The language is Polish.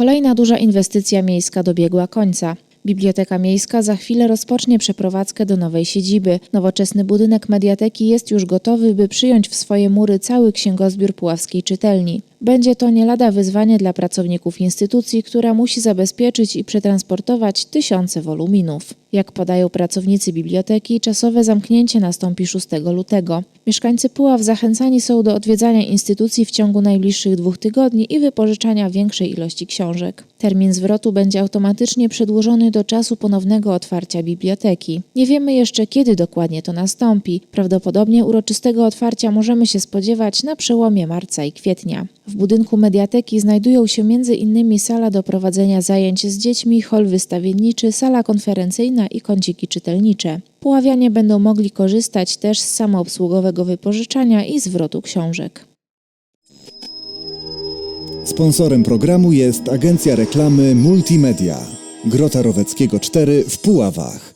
Kolejna duża inwestycja miejska dobiegła końca. Biblioteka Miejska za chwilę rozpocznie przeprowadzkę do nowej siedziby. Nowoczesny budynek mediateki jest już gotowy, by przyjąć w swoje mury cały księgozbiór Puławskiej Czytelni. Będzie to nie lada wyzwanie dla pracowników instytucji, która musi zabezpieczyć i przetransportować tysiące woluminów. Jak podają pracownicy biblioteki, czasowe zamknięcie nastąpi 6 lutego. Mieszkańcy Puław zachęcani są do odwiedzania instytucji w ciągu najbliższych dwóch tygodni i wypożyczania większej ilości książek. Termin zwrotu będzie automatycznie przedłużony do czasu ponownego otwarcia biblioteki. Nie wiemy jeszcze, kiedy dokładnie to nastąpi. Prawdopodobnie uroczystego otwarcia możemy się spodziewać na przełomie marca i kwietnia. W budynku mediateki znajdują się m.in. sala do prowadzenia zajęć z dziećmi, hol wystawienniczy, sala konferencyjna i kąciki czytelnicze. Puławianie będą mogli korzystać też z samoobsługowego wypożyczania i zwrotu książek. Sponsorem programu jest agencja reklamy Multimedia. Grota Roweckiego 4 w Puławach.